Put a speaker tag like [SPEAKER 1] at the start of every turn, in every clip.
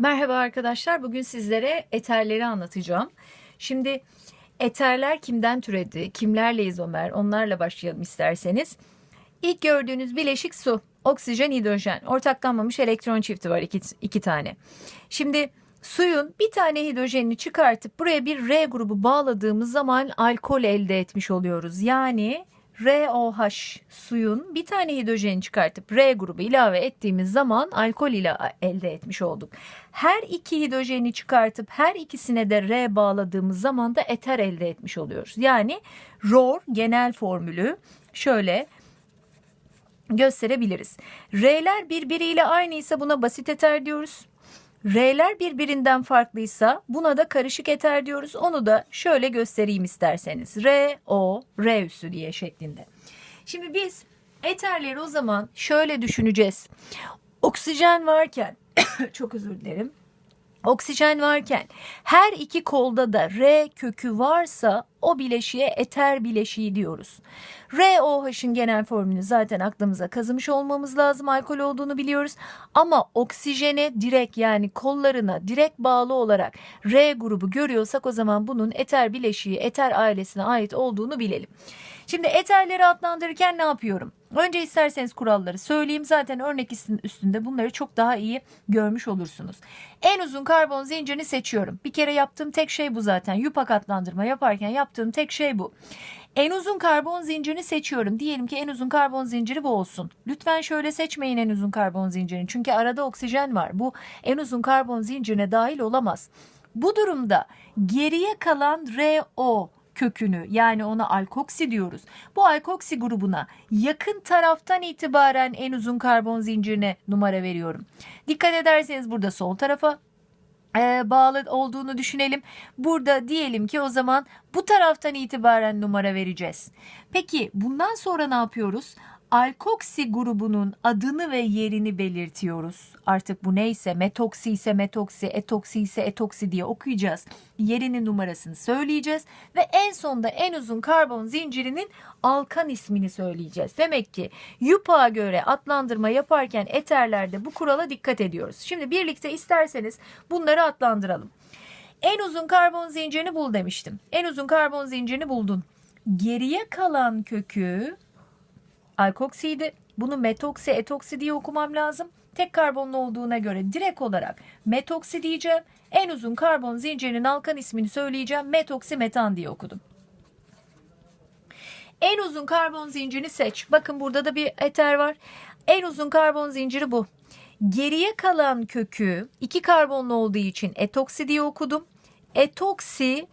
[SPEAKER 1] Merhaba arkadaşlar. Bugün sizlere eterleri anlatacağım. Şimdi eterler kimden türedi? Kimlerle izomer? Onlarla başlayalım isterseniz. İlk gördüğünüz bileşik su. Oksijen, hidrojen. Ortaklanmamış elektron çifti var iki, iki tane. Şimdi suyun bir tane hidrojenini çıkartıp buraya bir R grubu bağladığımız zaman alkol elde etmiş oluyoruz. Yani ROH suyun bir tane hidrojeni çıkartıp R grubu ilave ettiğimiz zaman alkol ile elde etmiş olduk. Her iki hidrojeni çıkartıp her ikisine de R bağladığımız zaman da eter elde etmiş oluyoruz. Yani ROR genel formülü şöyle gösterebiliriz. R'ler birbiriyle aynıysa buna basit eter diyoruz. R'ler birbirinden farklıysa buna da karışık eter diyoruz. Onu da şöyle göstereyim isterseniz. R, O, R üssü diye şeklinde. Şimdi biz eterleri o zaman şöyle düşüneceğiz. Oksijen varken, çok özür dilerim. Oksijen varken her iki kolda da R kökü varsa o bileşiğe eter bileşiği diyoruz. ROH'ın genel formülünü zaten aklımıza kazımış olmamız lazım. Alkol olduğunu biliyoruz. Ama oksijene direkt yani kollarına direkt bağlı olarak R grubu görüyorsak o zaman bunun eter bileşiği eter ailesine ait olduğunu bilelim. Şimdi eterleri adlandırırken ne yapıyorum? Önce isterseniz kuralları söyleyeyim. Zaten örnek üstünde bunları çok daha iyi görmüş olursunuz. En uzun karbon zincirini seçiyorum. Bir kere yaptığım tek şey bu zaten. Yupak adlandırma yaparken yaptığım tek şey bu. En uzun karbon zincirini seçiyorum. Diyelim ki en uzun karbon zinciri bu olsun. Lütfen şöyle seçmeyin en uzun karbon zincirini. Çünkü arada oksijen var. Bu en uzun karbon zincirine dahil olamaz. Bu durumda geriye kalan RO kökünü yani ona alkoksi diyoruz. Bu alkoksi grubuna yakın taraftan itibaren en uzun karbon zincirine numara veriyorum. Dikkat ederseniz burada sol tarafa e, bağlı olduğunu düşünelim. Burada diyelim ki o zaman bu taraftan itibaren numara vereceğiz. Peki bundan sonra ne yapıyoruz? Alkoksi grubunun adını ve yerini belirtiyoruz. Artık bu neyse metoksi ise metoksi, etoksi ise etoksi diye okuyacağız. Yerinin numarasını söyleyeceğiz ve en sonda en uzun karbon zincirinin alkan ismini söyleyeceğiz. Demek ki YUPA'a göre adlandırma yaparken eterlerde bu kurala dikkat ediyoruz. Şimdi birlikte isterseniz bunları adlandıralım. En uzun karbon zincirini bul demiştim. En uzun karbon zincirini buldun. Geriye kalan kökü alkoksiydi. Bunu metoksi, etoksi diye okumam lazım. Tek karbonlu olduğuna göre direkt olarak metoksi diyeceğim. En uzun karbon zincirinin alkan ismini söyleyeceğim. Metoksi metan diye okudum. En uzun karbon zincirini seç. Bakın burada da bir eter var. En uzun karbon zinciri bu. Geriye kalan kökü iki karbonlu olduğu için etoksi diye okudum. Etoksi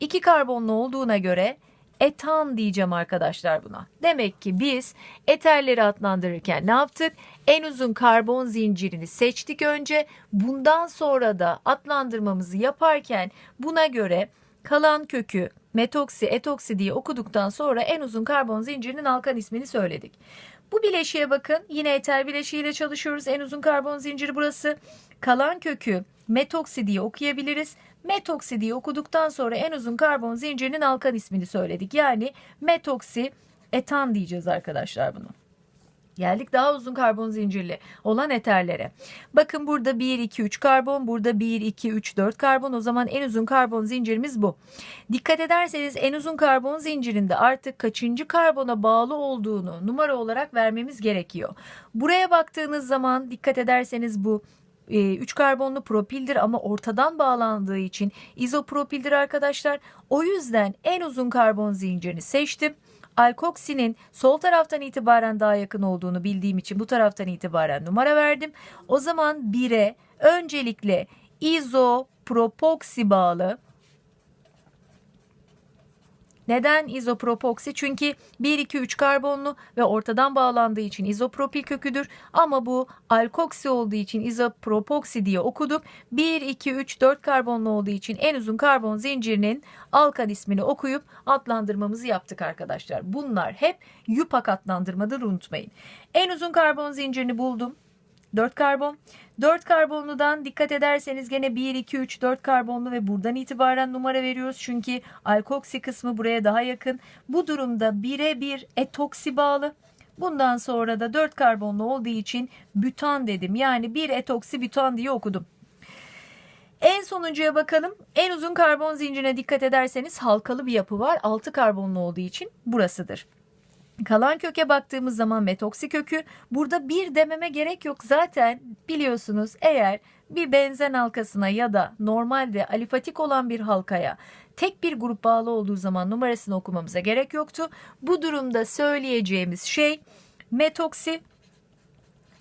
[SPEAKER 1] iki karbonlu olduğuna göre etan diyeceğim arkadaşlar buna. Demek ki biz eterleri adlandırırken ne yaptık? En uzun karbon zincirini seçtik önce. Bundan sonra da adlandırmamızı yaparken buna göre kalan kökü metoksi, etoksi diye okuduktan sonra en uzun karbon zincirinin alkan ismini söyledik. Bu bileşiğe bakın. Yine eter bileşiğiyle çalışıyoruz. En uzun karbon zinciri burası. Kalan kökü metoksi diye okuyabiliriz. Metoksi diye okuduktan sonra en uzun karbon zincirinin alkan ismini söyledik. Yani metoksi etan diyeceğiz arkadaşlar bunu. Geldik daha uzun karbon zincirli olan eterlere. Bakın burada 1, 2, 3 karbon, burada 1, 2, 3, 4 karbon. O zaman en uzun karbon zincirimiz bu. Dikkat ederseniz en uzun karbon zincirinde artık kaçıncı karbona bağlı olduğunu numara olarak vermemiz gerekiyor. Buraya baktığınız zaman dikkat ederseniz bu 3 e, karbonlu propildir ama ortadan bağlandığı için izopropildir arkadaşlar. O yüzden en uzun karbon zincirini seçtim. Alkoksinin sol taraftan itibaren daha yakın olduğunu bildiğim için bu taraftan itibaren numara verdim. O zaman 1'e öncelikle izopropoksi bağlı neden izopropoksi? Çünkü 1, 2, 3 karbonlu ve ortadan bağlandığı için izopropil köküdür. Ama bu alkoksi olduğu için izopropoksi diye okuduk. 1, 2, 3, 4 karbonlu olduğu için en uzun karbon zincirinin alkan ismini okuyup adlandırmamızı yaptık arkadaşlar. Bunlar hep yupak adlandırmadır unutmayın. En uzun karbon zincirini buldum. 4 karbon. 4 karbonludan dikkat ederseniz gene 1, 2, 3, 4 karbonlu ve buradan itibaren numara veriyoruz. Çünkü alkoksi kısmı buraya daha yakın. Bu durumda 1'e 1 etoksi bağlı. Bundan sonra da 4 karbonlu olduğu için bütan dedim. Yani 1 etoksi bütan diye okudum. En sonuncuya bakalım. En uzun karbon zincirine dikkat ederseniz halkalı bir yapı var. 6 karbonlu olduğu için burasıdır. Kalan köke baktığımız zaman metoksi kökü. Burada bir dememe gerek yok. Zaten biliyorsunuz eğer bir benzen halkasına ya da normalde alifatik olan bir halkaya tek bir grup bağlı olduğu zaman numarasını okumamıza gerek yoktu. Bu durumda söyleyeceğimiz şey metoksi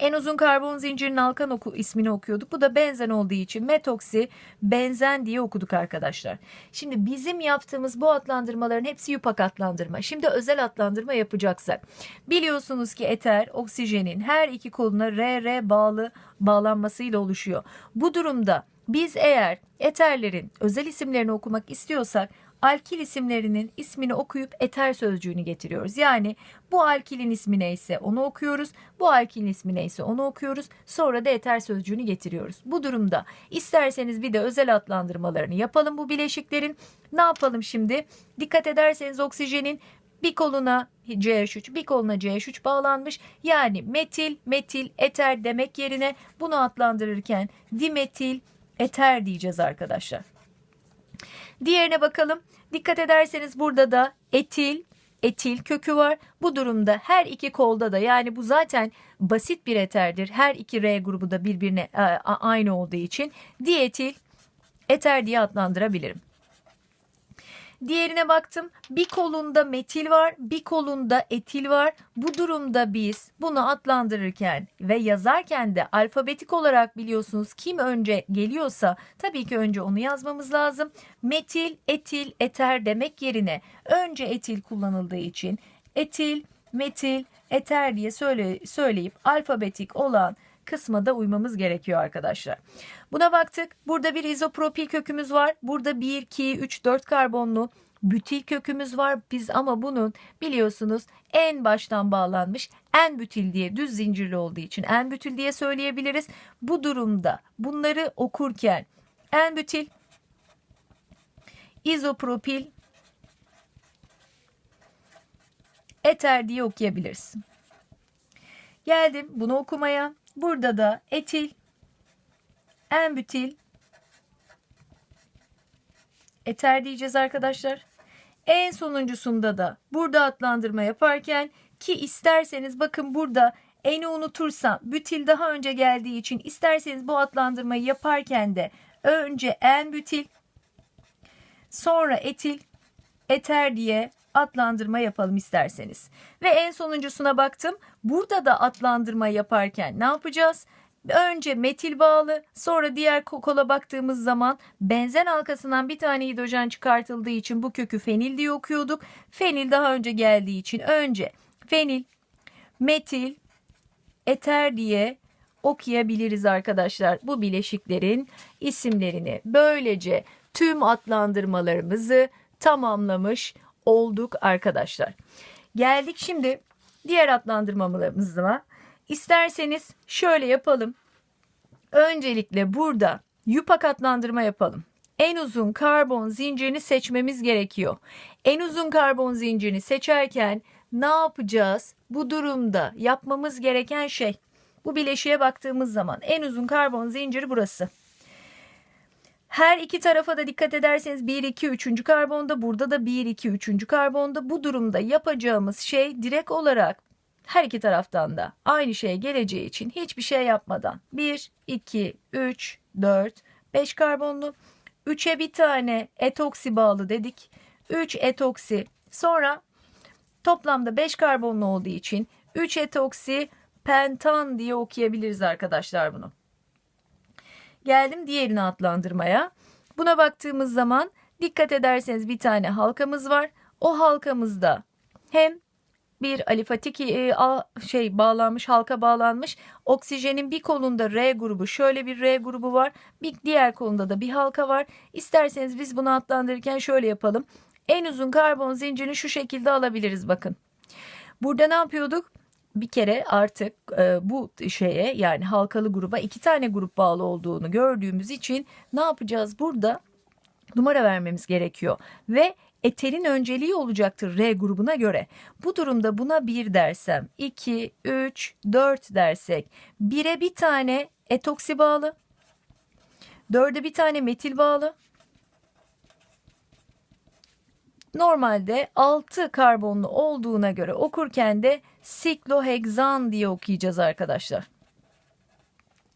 [SPEAKER 1] en uzun karbon zincirinin halkan oku, ismini okuyorduk. Bu da benzen olduğu için metoksi benzen diye okuduk arkadaşlar. Şimdi bizim yaptığımız bu adlandırmaların hepsi yupak adlandırma. Şimdi özel adlandırma yapacaksak. Biliyorsunuz ki eter oksijenin her iki koluna RR bağlı bağlanmasıyla oluşuyor. Bu durumda biz eğer eterlerin özel isimlerini okumak istiyorsak alkil isimlerinin ismini okuyup eter sözcüğünü getiriyoruz. Yani bu alkilin ismi neyse onu okuyoruz. Bu alkilin ismi neyse onu okuyoruz. Sonra da eter sözcüğünü getiriyoruz. Bu durumda isterseniz bir de özel adlandırmalarını yapalım bu bileşiklerin. Ne yapalım şimdi? Dikkat ederseniz oksijenin bir koluna CH3 bir koluna CH3 bağlanmış. Yani metil, metil, eter demek yerine bunu adlandırırken dimetil, eter diyeceğiz arkadaşlar. Diğerine bakalım. Dikkat ederseniz burada da etil, etil kökü var. Bu durumda her iki kolda da yani bu zaten basit bir eterdir. Her iki R grubu da birbirine e, aynı olduğu için dietil eter diye adlandırabilirim. Diğerine baktım. Bir kolunda metil var, bir kolunda etil var. Bu durumda biz bunu adlandırırken ve yazarken de alfabetik olarak biliyorsunuz kim önce geliyorsa tabii ki önce onu yazmamız lazım. Metil, etil, eter demek yerine önce etil kullanıldığı için etil, metil, eter diye söyle, söyleyip alfabetik olan kısma da uymamız gerekiyor arkadaşlar. Buna baktık. Burada bir izopropil kökümüz var. Burada 1, 2, 3, 4 karbonlu bütil kökümüz var. Biz ama bunun biliyorsunuz en baştan bağlanmış en bütil diye düz zincirli olduğu için en bütil diye söyleyebiliriz. Bu durumda bunları okurken en bütil izopropil eter diye okuyabiliriz. Geldim bunu okumaya. Burada da etil, en-bütil, eter diyeceğiz arkadaşlar. En sonuncusunda da burada adlandırma yaparken ki isterseniz bakın burada eni unutursam bütil daha önce geldiği için isterseniz bu adlandırmayı yaparken de önce en-bütil sonra etil, eter diye adlandırma yapalım isterseniz. Ve en sonuncusuna baktım. Burada da adlandırma yaparken ne yapacağız? Önce metil bağlı sonra diğer kola baktığımız zaman benzen halkasından bir tane hidrojen çıkartıldığı için bu kökü fenil diye okuyorduk. Fenil daha önce geldiği için önce fenil, metil, eter diye okuyabiliriz arkadaşlar. Bu bileşiklerin isimlerini böylece tüm adlandırmalarımızı tamamlamış olduk arkadaşlar. Geldik şimdi diğer adlandırmalarımıza. İsterseniz şöyle yapalım. Öncelikle burada yupak adlandırma yapalım. En uzun karbon zincirini seçmemiz gerekiyor. En uzun karbon zincirini seçerken ne yapacağız? Bu durumda yapmamız gereken şey bu bileşiğe baktığımız zaman en uzun karbon zinciri burası. Her iki tarafa da dikkat ederseniz 1, 2, 3. karbonda burada da 1, 2, 3. karbonda bu durumda yapacağımız şey direkt olarak her iki taraftan da aynı şeye geleceği için hiçbir şey yapmadan 1, 2, 3, 4, 5 karbonlu 3'e bir tane etoksi bağlı dedik. 3 etoksi sonra toplamda 5 karbonlu olduğu için 3 etoksi pentan diye okuyabiliriz arkadaşlar bunu. Geldim diğerini adlandırmaya. Buna baktığımız zaman dikkat ederseniz bir tane halkamız var. O halkamızda hem bir alifatik e, şey bağlanmış halka bağlanmış. Oksijenin bir kolunda R grubu şöyle bir R grubu var. Bir diğer kolunda da bir halka var. İsterseniz biz bunu adlandırırken şöyle yapalım. En uzun karbon zincirini şu şekilde alabiliriz bakın. Burada ne yapıyorduk bir kere artık e, bu şeye yani halkalı gruba iki tane grup bağlı olduğunu gördüğümüz için ne yapacağız burada? Numara vermemiz gerekiyor ve eterin önceliği olacaktır R grubuna göre. Bu durumda buna 1 dersem 2, 3, 4 dersek 1'e bir tane etoksi bağlı. Dörde bir tane metil bağlı. Normalde 6 karbonlu olduğuna göre okurken de sikloheksan diye okuyacağız arkadaşlar.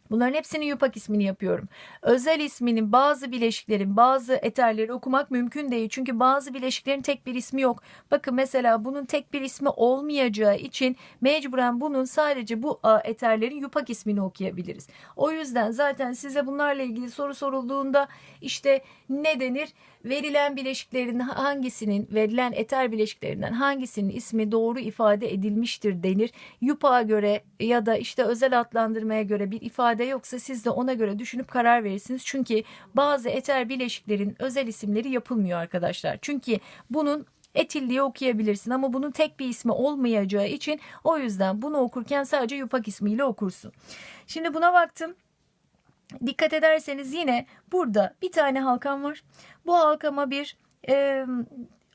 [SPEAKER 1] Bunların hepsinin yupak ismini yapıyorum. Özel isminin bazı bileşiklerin bazı eterleri okumak mümkün değil. Çünkü bazı bileşiklerin tek bir ismi yok. Bakın mesela bunun tek bir ismi olmayacağı için mecburen bunun sadece bu eterlerin yupak ismini okuyabiliriz. O yüzden zaten size bunlarla ilgili soru sorulduğunda işte ne denir? Verilen bileşiklerin hangisinin, verilen eter bileşiklerinden hangisinin ismi doğru ifade edilmiştir denir. Yupağa göre ya da işte özel adlandırmaya göre bir ifade yoksa siz de ona göre düşünüp karar verirsiniz. Çünkü bazı eter bileşiklerin özel isimleri yapılmıyor arkadaşlar. Çünkü bunun etil diye okuyabilirsin ama bunun tek bir ismi olmayacağı için o yüzden bunu okurken sadece yupak ismiyle okursun. Şimdi buna baktım. Dikkat ederseniz yine burada bir tane halkam var. Bu halkama bir e,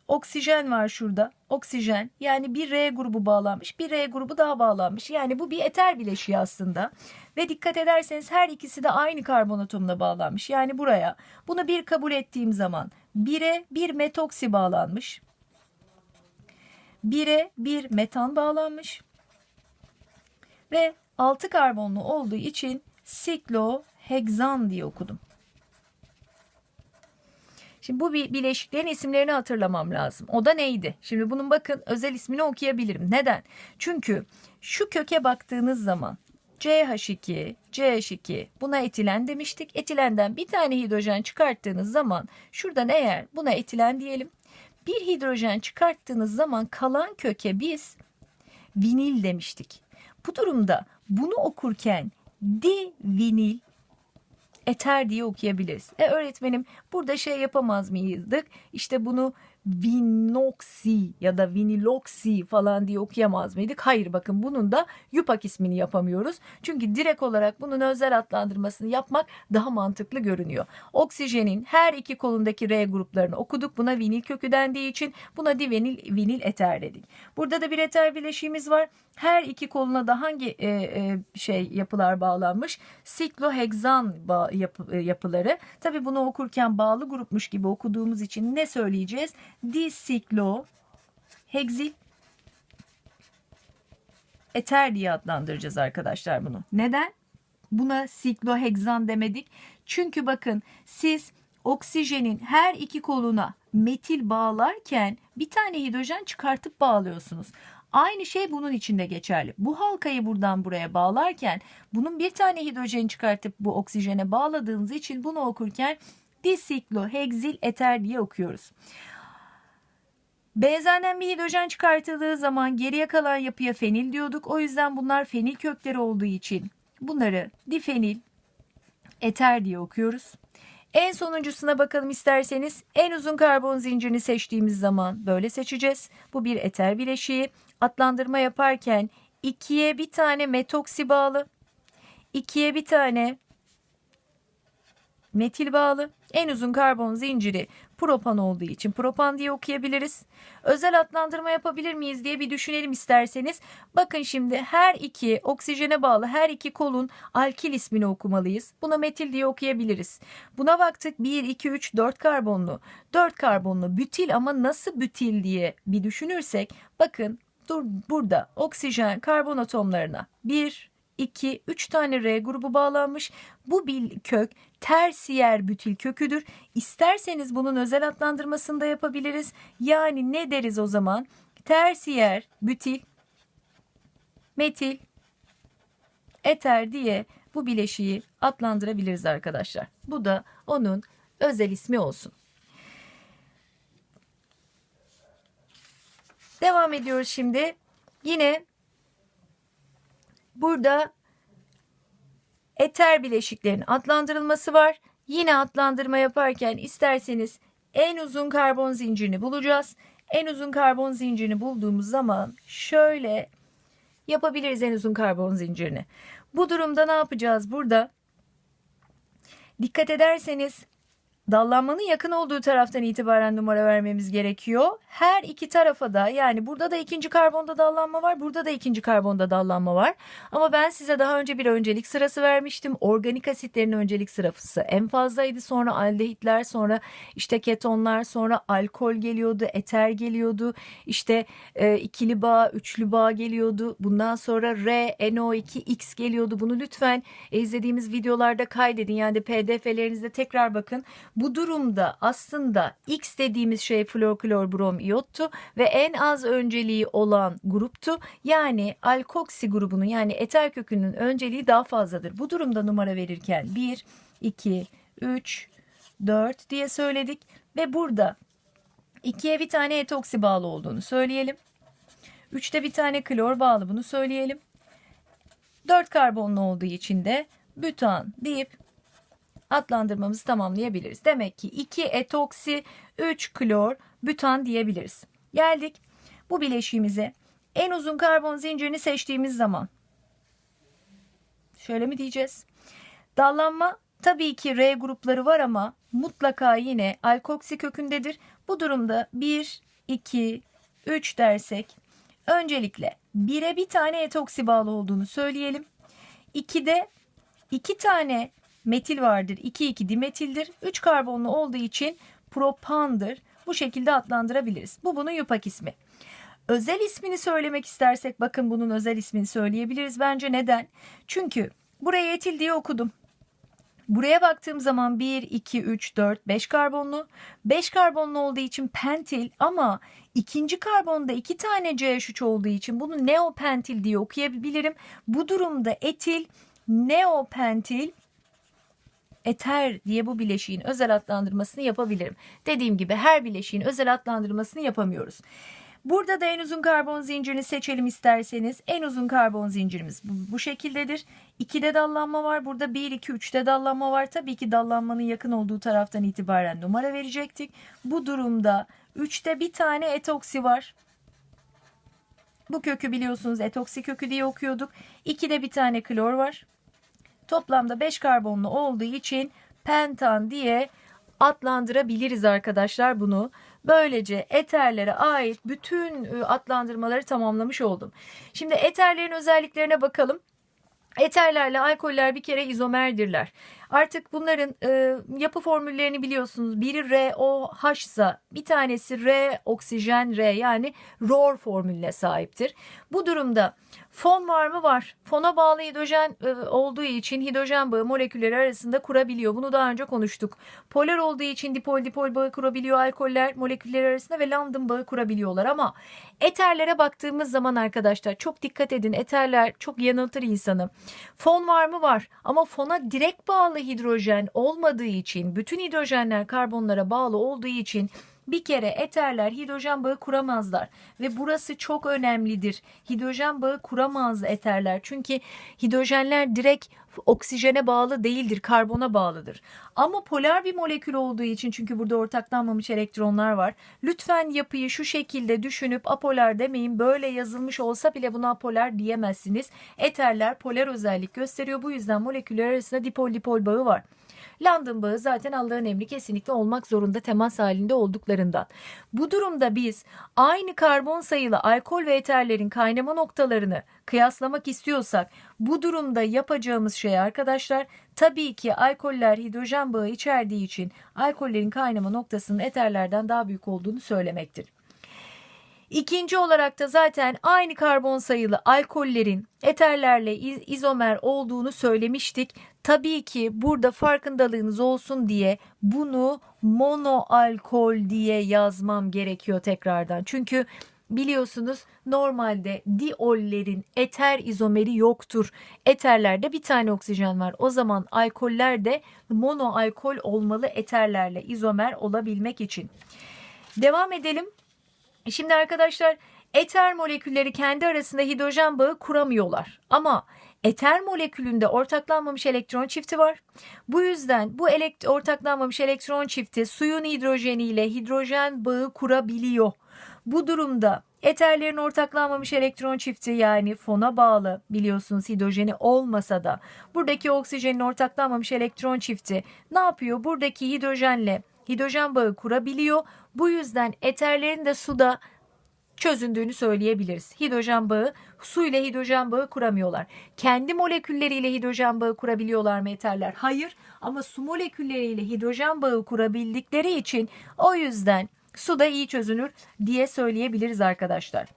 [SPEAKER 1] oksijen var şurada. Oksijen yani bir R grubu bağlanmış bir R grubu daha bağlanmış. Yani bu bir eter bileşiği aslında. Ve dikkat ederseniz her ikisi de aynı karbon atomuna bağlanmış. Yani buraya bunu bir kabul ettiğim zaman 1'e bir metoksi bağlanmış. 1'e bir metan bağlanmış. Ve 6 karbonlu olduğu için sikloheksan diye okudum. Şimdi bu bileşiklerin isimlerini hatırlamam lazım. O da neydi? Şimdi bunun bakın özel ismini okuyabilirim. Neden? Çünkü şu köke baktığınız zaman CH2, CH2 buna etilen demiştik. Etilenden bir tane hidrojen çıkarttığınız zaman şuradan eğer buna etilen diyelim. Bir hidrojen çıkarttığınız zaman kalan köke biz vinil demiştik. Bu durumda bunu okurken divinil eter diye okuyabiliriz. E öğretmenim burada şey yapamaz mıydık? İşte bunu vinoksi ya da viniloksi falan diye okuyamaz mıydık? Hayır bakın bunun da yupak ismini yapamıyoruz. Çünkü direkt olarak bunun özel adlandırmasını yapmak daha mantıklı görünüyor. Oksijenin her iki kolundaki R gruplarını okuduk. Buna vinil kökü dendiği için buna divinil vinil eter dedik. Burada da bir eter bileşiğimiz var. Her iki koluna da hangi e, e, şey yapılar bağlanmış? Sikloheksan bağ, e, yapıları. Tabi bunu okurken bağlı grupmuş gibi okuduğumuz için ne söyleyeceğiz? Disiklo heksil eter diye adlandıracağız arkadaşlar bunu. Neden? Buna sikloheksan demedik. Çünkü bakın siz oksijenin her iki koluna metil bağlarken bir tane hidrojen çıkartıp bağlıyorsunuz. Aynı şey bunun içinde geçerli. Bu halkayı buradan buraya bağlarken bunun bir tane hidrojen çıkartıp bu oksijene bağladığınız için bunu okurken disikloheksil eter diye okuyoruz. Benzenden bir hidrojen çıkartıldığı zaman geriye kalan yapıya fenil diyorduk. O yüzden bunlar fenil kökleri olduğu için bunları difenil eter diye okuyoruz. En sonuncusuna bakalım isterseniz. En uzun karbon zincirini seçtiğimiz zaman böyle seçeceğiz. Bu bir eter bileşiği. Adlandırma yaparken ikiye bir tane metoksi bağlı. ikiye bir tane metil bağlı. En uzun karbon zinciri propan olduğu için propan diye okuyabiliriz. Özel adlandırma yapabilir miyiz diye bir düşünelim isterseniz. Bakın şimdi her iki oksijene bağlı her iki kolun alkil ismini okumalıyız. Buna metil diye okuyabiliriz. Buna baktık 1, 2, 3, 4 karbonlu. 4 karbonlu bütil ama nasıl bütil diye bir düşünürsek bakın dur burada oksijen karbon atomlarına 1, 2, 3 tane R grubu bağlanmış. Bu bir kök tersiyer bütil köküdür. İsterseniz bunun özel adlandırmasını da yapabiliriz. Yani ne deriz o zaman? Tersiyer bütil metil eter diye bu bileşiği adlandırabiliriz arkadaşlar. Bu da onun özel ismi olsun. Devam ediyoruz şimdi. Yine Burada eter bileşiklerin adlandırılması var. Yine adlandırma yaparken isterseniz en uzun karbon zincirini bulacağız. En uzun karbon zincirini bulduğumuz zaman şöyle yapabiliriz en uzun karbon zincirini. Bu durumda ne yapacağız burada? Dikkat ederseniz dallanmanın yakın olduğu taraftan itibaren numara vermemiz gerekiyor. Her iki tarafa da yani burada da ikinci karbonda dallanma var, burada da ikinci karbonda dallanma var. Ama ben size daha önce bir öncelik sırası vermiştim. Organik asitlerin öncelik sırası en fazlaydı. Sonra aldehitler, sonra işte ketonlar, sonra alkol geliyordu, eter geliyordu. İşte e, ikili bağ, üçlü bağ geliyordu. Bundan sonra R, NO2, X geliyordu. Bunu lütfen e, izlediğimiz videolarda kaydedin. Yani pdf'lerinizde tekrar bakın. Bu durumda aslında X dediğimiz şey florklor brom iyottu ve en az önceliği olan gruptu. Yani alkoksi grubunun yani eter kökünün önceliği daha fazladır. Bu durumda numara verirken 1, 2, 3, 4 diye söyledik ve burada 2'ye bir tane etoksi bağlı olduğunu söyleyelim. 3'te bir tane klor bağlı bunu söyleyelim. 4 karbonlu olduğu için de bütan deyip adlandırmamızı tamamlayabiliriz. Demek ki 2 etoksi 3 klor bütan diyebiliriz. Geldik bu bileşiğimize. En uzun karbon zincirini seçtiğimiz zaman şöyle mi diyeceğiz? Dallanma tabii ki R grupları var ama mutlaka yine alkoksi kökündedir. Bu durumda 1, 2, 3 dersek öncelikle 1'e bir tane etoksi bağlı olduğunu söyleyelim. 2'de 2 tane metil vardır. 2,2 dimetildir. 3 karbonlu olduğu için propandır. Bu şekilde adlandırabiliriz. Bu bunun yupak ismi. Özel ismini söylemek istersek bakın bunun özel ismini söyleyebiliriz bence. Neden? Çünkü buraya etil diye okudum. Buraya baktığım zaman 1, 2, 3, 4, 5 karbonlu. 5 karbonlu olduğu için pentil ama ikinci karbonda 2 tane CH3 olduğu için bunu neopentil diye okuyabilirim. Bu durumda etil, neopentil eter diye bu bileşiğin özel adlandırmasını yapabilirim. Dediğim gibi her bileşiğin özel adlandırmasını yapamıyoruz. Burada da en uzun karbon zincirini seçelim isterseniz. En uzun karbon zincirimiz bu, bu şekildedir. 2'de dallanma var. Burada 1, 2, 3'te dallanma var. Tabii ki dallanmanın yakın olduğu taraftan itibaren numara verecektik. Bu durumda 3'te bir tane etoksi var. Bu kökü biliyorsunuz etoksi kökü diye okuyorduk. 2'de bir tane klor var. Toplamda 5 karbonlu olduğu için pentan diye adlandırabiliriz arkadaşlar bunu. Böylece eterlere ait bütün ıı, adlandırmaları tamamlamış oldum. Şimdi eterlerin özelliklerine bakalım. Eterlerle alkoller bir kere izomerdirler. Artık bunların e, yapı formüllerini biliyorsunuz. Biri ROH ise bir tanesi R oksijen R yani ROR formülüne sahiptir. Bu durumda fon var mı? Var. Fona bağlı hidrojen e, olduğu için hidrojen bağı molekülleri arasında kurabiliyor. Bunu daha önce konuştuk. Polar olduğu için dipol dipol bağı kurabiliyor alkoller molekülleri arasında ve lambda bağı kurabiliyorlar ama eterlere baktığımız zaman arkadaşlar çok dikkat edin. Eterler çok yanıltır insanı. Fon var mı? Var. Ama fona direkt bağlı hidrojen olmadığı için bütün hidrojenler karbonlara bağlı olduğu için bir kere eterler hidrojen bağı kuramazlar ve burası çok önemlidir. Hidrojen bağı kuramaz eterler çünkü hidrojenler direkt oksijene bağlı değildir, karbona bağlıdır. Ama polar bir molekül olduğu için çünkü burada ortaklanmamış elektronlar var. Lütfen yapıyı şu şekilde düşünüp apolar demeyin. Böyle yazılmış olsa bile buna apolar diyemezsiniz. Eterler polar özellik gösteriyor. Bu yüzden moleküller arasında dipol dipol bağı var. London bağı zaten Allah'ın emri kesinlikle olmak zorunda temas halinde olduklarından. Bu durumda biz aynı karbon sayılı alkol ve eterlerin kaynama noktalarını kıyaslamak istiyorsak bu durumda yapacağımız şey arkadaşlar tabii ki alkoller hidrojen bağı içerdiği için alkollerin kaynama noktasının eterlerden daha büyük olduğunu söylemektir. İkinci olarak da zaten aynı karbon sayılı alkollerin eterlerle izomer olduğunu söylemiştik. Tabii ki burada farkındalığınız olsun diye bunu monoalkol diye yazmam gerekiyor tekrardan. Çünkü biliyorsunuz normalde diollerin eter izomeri yoktur. Eterlerde bir tane oksijen var. O zaman alkoller de monoalkol olmalı eterlerle izomer olabilmek için. Devam edelim. Şimdi arkadaşlar eter molekülleri kendi arasında hidrojen bağı kuramıyorlar. Ama eter molekülünde ortaklanmamış elektron çifti var. Bu yüzden bu elekt ortaklanmamış elektron çifti suyun hidrojeniyle hidrojen bağı kurabiliyor. Bu durumda eterlerin ortaklanmamış elektron çifti yani fona bağlı biliyorsunuz hidrojeni olmasa da buradaki oksijenin ortaklanmamış elektron çifti ne yapıyor? Buradaki hidrojenle hidrojen bağı kurabiliyor. Bu yüzden eterlerin de suda çözündüğünü söyleyebiliriz. Hidrojen bağı su ile hidrojen bağı kuramıyorlar. Kendi molekülleriyle hidrojen bağı kurabiliyorlar mı eterler? Hayır ama su molekülleriyle hidrojen bağı kurabildikleri için o yüzden suda iyi çözünür diye söyleyebiliriz arkadaşlar.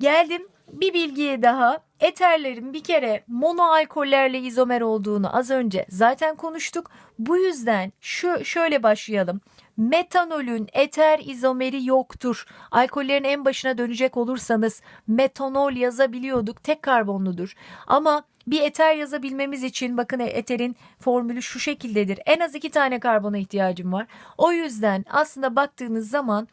[SPEAKER 1] Geldim bir bilgiye daha. Eterlerin bir kere monoalkollerle izomer olduğunu az önce zaten konuştuk. Bu yüzden şu şöyle başlayalım. Metanolün eter izomeri yoktur. Alkollerin en başına dönecek olursanız metanol yazabiliyorduk. Tek karbonludur. Ama bir eter yazabilmemiz için bakın eterin formülü şu şekildedir. En az iki tane karbona ihtiyacım var. O yüzden aslında baktığınız zaman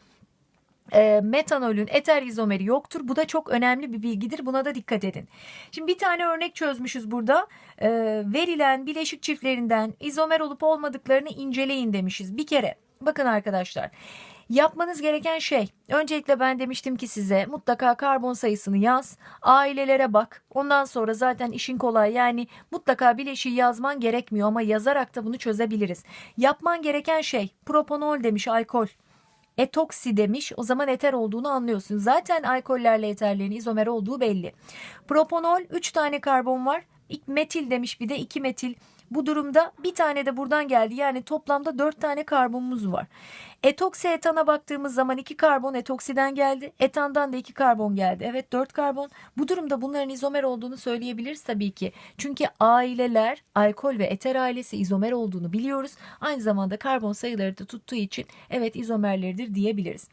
[SPEAKER 1] e, metanolün eter izomeri yoktur. Bu da çok önemli bir bilgidir. Buna da dikkat edin. Şimdi bir tane örnek çözmüşüz burada. E, verilen bileşik çiftlerinden izomer olup olmadıklarını inceleyin demişiz. Bir kere bakın arkadaşlar. Yapmanız gereken şey öncelikle ben demiştim ki size mutlaka karbon sayısını yaz ailelere bak ondan sonra zaten işin kolay yani mutlaka bileşiği yazman gerekmiyor ama yazarak da bunu çözebiliriz. Yapman gereken şey propanol demiş alkol etoksi demiş. O zaman eter olduğunu anlıyorsun. Zaten alkollerle eterlerin izomer olduğu belli. Propanol 3 tane karbon var. Metil demiş bir de 2 metil. Bu durumda bir tane de buradan geldi. Yani toplamda 4 tane karbonumuz var. Etoksi etana baktığımız zaman 2 karbon etoksiden geldi. Etandan da 2 karbon geldi. Evet 4 karbon. Bu durumda bunların izomer olduğunu söyleyebiliriz tabii ki. Çünkü aileler alkol ve eter ailesi izomer olduğunu biliyoruz. Aynı zamanda karbon sayıları da tuttuğu için evet izomerleridir diyebiliriz.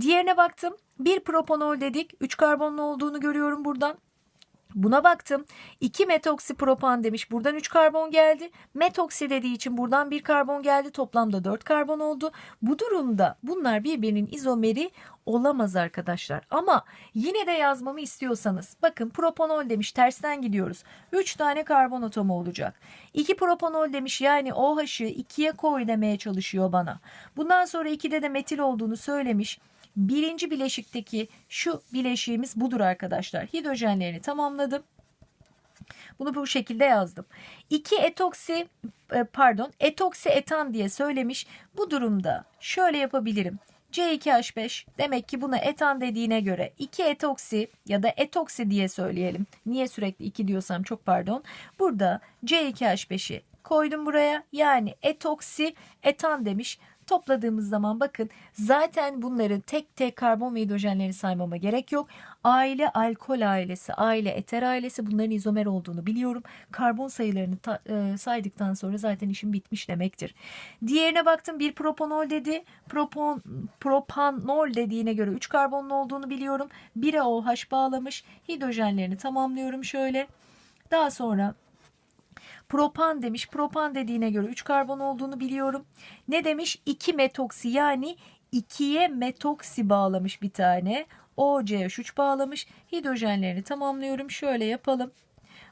[SPEAKER 1] Diğerine baktım. Bir propanol dedik. 3 karbonlu olduğunu görüyorum buradan. Buna baktım. 2 metoksipropan demiş. Buradan 3 karbon geldi. Metoksi dediği için buradan 1 karbon geldi. Toplamda 4 karbon oldu. Bu durumda bunlar birbirinin izomeri olamaz arkadaşlar. Ama yine de yazmamı istiyorsanız bakın propanol demiş tersten gidiyoruz. 3 tane karbon atomu olacak. 2 propanol demiş yani OH'ı 2'ye koy demeye çalışıyor bana. Bundan sonra 2'de de metil olduğunu söylemiş. Birinci bileşikteki şu bileşiğimiz budur arkadaşlar. Hidrojenlerini tamamladım. Bunu bu şekilde yazdım. 2 etoksi e, pardon etoksi etan diye söylemiş. Bu durumda şöyle yapabilirim. C2H5 demek ki buna etan dediğine göre 2 etoksi ya da etoksi diye söyleyelim. Niye sürekli 2 diyorsam çok pardon. Burada C2H5'i koydum buraya. Yani etoksi etan demiş. Topladığımız zaman bakın zaten bunların tek tek karbon ve hidrojenlerini saymama gerek yok. Aile alkol ailesi, aile eter ailesi bunların izomer olduğunu biliyorum. Karbon sayılarını ta, e, saydıktan sonra zaten işim bitmiş demektir. Diğerine baktım bir propanol dedi. Propon, propanol dediğine göre 3 karbonlu olduğunu biliyorum. 1'e OH bağlamış. Hidrojenlerini tamamlıyorum şöyle. Daha sonra Propan demiş. Propan dediğine göre 3 karbon olduğunu biliyorum. Ne demiş? 2 metoksi yani 2'ye metoksi bağlamış bir tane. OCH3 bağlamış. Hidrojenlerini tamamlıyorum. Şöyle yapalım.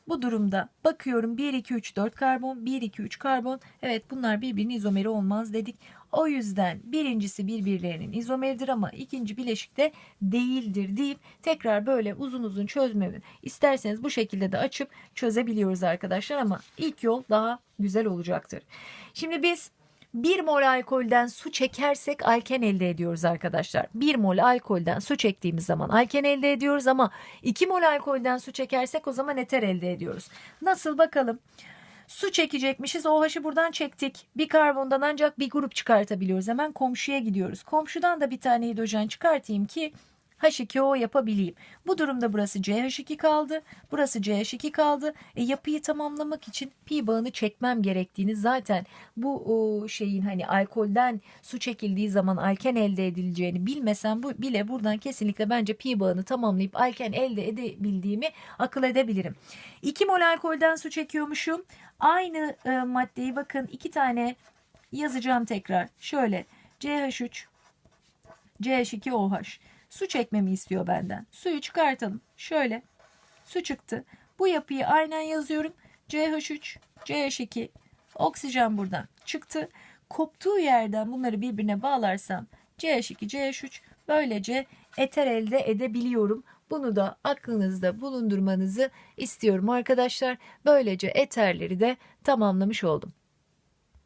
[SPEAKER 1] Bu durumda bakıyorum 1, 2, 3, 4 karbon, 1, 2, 3 karbon. Evet bunlar birbirinin izomeri olmaz dedik. O yüzden birincisi birbirlerinin izomeridir ama ikinci bileşik de değildir deyip tekrar böyle uzun uzun çözmemi isterseniz bu şekilde de açıp çözebiliyoruz arkadaşlar ama ilk yol daha güzel olacaktır. Şimdi biz 1 mol alkolden su çekersek alken elde ediyoruz arkadaşlar. 1 mol alkolden su çektiğimiz zaman alken elde ediyoruz ama 2 mol alkolden su çekersek o zaman eter elde ediyoruz. Nasıl bakalım? Su çekecekmişiz. OH'ı buradan çektik. Bir karbondan ancak bir grup çıkartabiliyoruz. Hemen komşuya gidiyoruz. Komşudan da bir tane hidrojen çıkartayım ki H2O yapabileyim. Bu durumda burası CH2 kaldı. Burası CH2 kaldı. E, yapıyı tamamlamak için pi bağını çekmem gerektiğini zaten bu o, şeyin hani alkolden su çekildiği zaman alken elde edileceğini bilmesem bu bile buradan kesinlikle bence pi bağını tamamlayıp alken elde edebildiğimi akıl edebilirim. 2 mol alkolden su çekiyormuşum. Aynı e, maddeyi bakın iki tane yazacağım tekrar. Şöyle CH3 CH2OH su çekmemi istiyor benden. Suyu çıkartalım. Şöyle su çıktı. Bu yapıyı aynen yazıyorum. CH3, CH2, oksijen buradan çıktı. Koptuğu yerden bunları birbirine bağlarsam CH2, CH3 Böylece eter elde edebiliyorum. Bunu da aklınızda bulundurmanızı istiyorum arkadaşlar. Böylece eterleri de tamamlamış oldum.